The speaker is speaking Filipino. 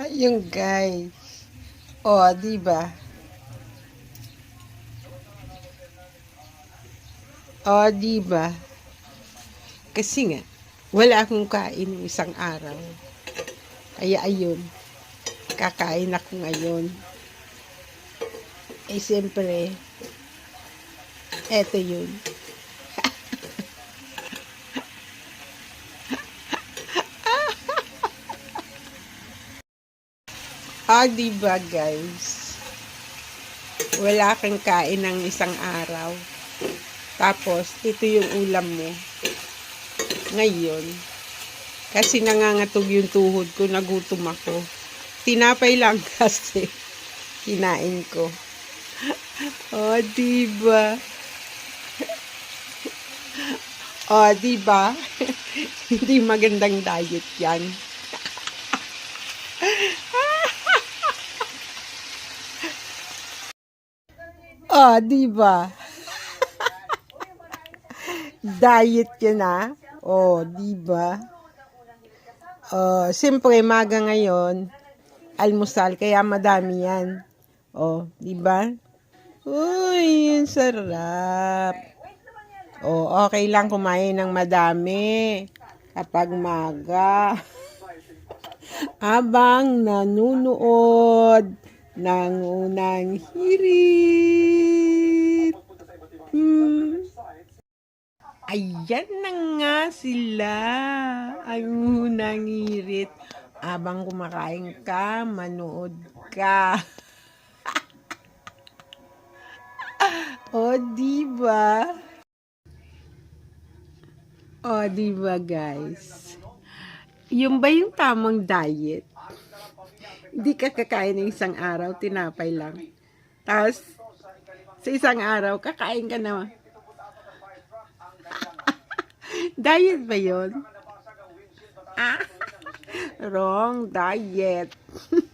Ayun guys. O, di ba? O, di ba? Kasi nga, wala akong kain ng isang araw. Kaya ayun, kakain ako ngayon. Eh, siyempre, eto yun. Ah, di ba guys? Wala kang kain ng isang araw. Tapos, ito yung ulam mo. Ngayon, kasi nangangatog yung tuhod ko, nagutom ako. Tinapay lang kasi. Kinain ko. Oh, di ba? Oh, di ba? Hindi magandang diet yan. Oh, di ba? Diet yun ah. Oh, di ba? Oh, siyempre maga ngayon, almusal kaya madami yan. Oh, di ba? Uy, ang sarap. Oh, okay lang kumain ng madami kapag maga. Abang nanunood ng unang hirit. Hmm. Ayan na nga sila. Ang unang hirit. Abang kumakain ka, manood ka. o, diba? O, diba guys? Yung ba yung tamang diet? Hindi ka kakain ng isang araw, tinapay lang. Tapos, sa isang araw, kakain ka na. diet ba yun? Ah, wrong diet.